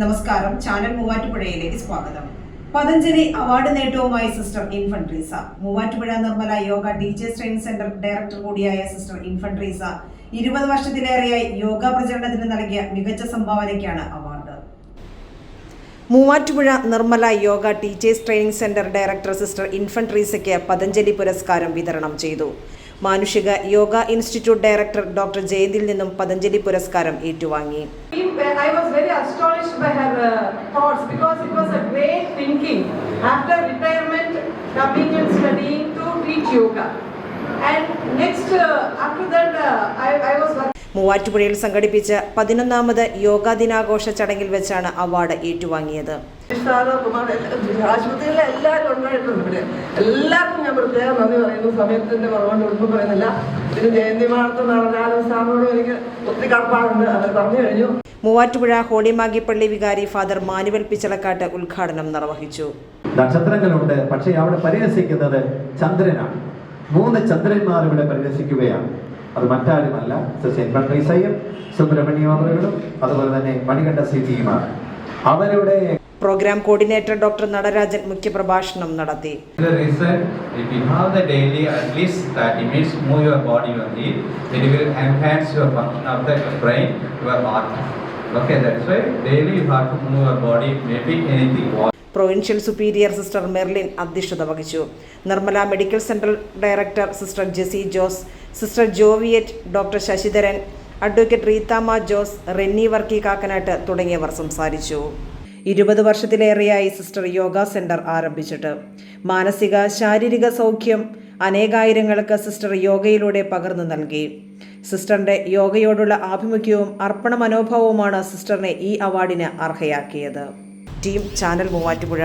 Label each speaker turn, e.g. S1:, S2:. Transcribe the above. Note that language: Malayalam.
S1: നമസ്കാരം. ചാനൽ മൂവാറ്റുപുഴയിലേക്ക് സ്വാഗതം. പതഞ്ജലി അവാർഡ് നേട്ടവുമായി sister ഇൻഫൻട്രീസ. Muvattupuzha Nirmala yoga teachers training centre director കൂടിയായ സിസ്റ്റർ ഇൻഫൻട്രീസ. ഇരുപത് വർഷത്തിലേറെയായി യോഗ പ്രചരണത്തിന് നൽകിയ മികച്ച സംഭാവനയ്ക്കാണ് award Muvattupuzha Nirmala yoga teachers training centre director sister ഇൻഫൻട്രീസയ്ക്ക് Patanjali പുരസ്കാരം വിതരണം ചെയ്തു. Manushika yoga institute director doctor ജയന്തിൽ നിന്നും പതഞ്ജലി പുരസ്കാരം ഏറ്റുവാങ്ങി.
S2: Uh, thoughts because it was a great thinking. After retirement, coming and studying to teach yoga. And next, uh, after that, uh, I, I was working.
S1: മൂവാറ്റുപുഴയിൽ സംഘടിപ്പിച്ച പതിനൊന്നാമത് യോഗാ ദിനാഘോഷ ചടങ്ങിൽ വെച്ചാണ് അവാർഡ് ഏറ്റുവാങ്ങിയത്
S2: ആശുപത്രിയിലെ എല്ലാവരും ഉണ്ടായിട്ടുണ്ട് ഇവിടെ എല്ലാവർക്കും ഞാൻ പ്രത്യേകം നന്ദി പറയുന്നു സമയത്തിന്റെ കുറവുകൊണ്ട് ഒന്നും പറയുന്നില്ല പിന്നെ ജയന്തി മാർത്ത് നടരാജ സാറിനോടും എനിക്ക് ഒത്തിരി കടപ്പാടുണ്ട് അത് പറഞ്ഞു കഴിഞ്ഞു
S1: മൂവാറ്റുപുഴ ഹോളിമാഗിപ്പള്ളി വികാരി ഫാദർ മാനുവൽ പിച്ചളക്കാട്ട് ഉദ്ഘാടനം നിർവഹിച്ചു.
S3: നക്ഷത്രങ്ങളുണ്ട്. പക്ഷേ അവിടെ പരിഹസിക്കുന്നത് ചന്ദ്രനാണ്. മൂന്ന് ചന്ദ്രന്മാർ ഇവിടെ പരിഹസിക്കുകയാണ്. അത് മറ്റാരുമല്ല. സെൻ പട്രീസയും സുബ്രഹ്മണ്യം അതുപോലെ തന്നെ മണികണ്ഠ സിദ്ധിയുമാണ് അവരുടെ
S1: പ്രോഗ്രാം കോർഡിനേറ്റർ ഡോക്ടർ നടരാജൻ മുഖ്യപ്രഭാഷണം നടത്തി.
S4: The reason, if you have the daily at least 30 minutes, move your body only, it will enhance your function of the brain, your heart. Okay, that's why daily you have to move your body, maybe anything.
S1: Provincial superior sister Merlin അധ്യക്ഷത വഹിച്ചു Nirmala medical centre director sister Jessy Jose sister Joviat doctor Sasidharan advocate Reethama Jose Renny Varkey Kakkanatt തുടങ്ങിയവർ സംസാരിച്ചു ഇരുപത് വർഷത്തിലേറെയായി സിസ്റ്റർ യോഗ സെന്റർ ആരംഭിച്ചിട്ട് മാനസിക ശാരീരിക സൗഖ്യം അനേകായിരങ്ങൾക്ക് സിസ്റ്റർ യോഗയിലൂടെ പകർന്നു നൽകി സിസ്റ്ററിന്റെ യോഗയോടുള്ള ആഭിമുഖ്യവും അർപ്പണ മനോഭാവവുമാണ് സിസ്റ്ററിനെ ഈ അവാർഡിന് അർഹയാക്കിയത്. Team channel Muvattupuzha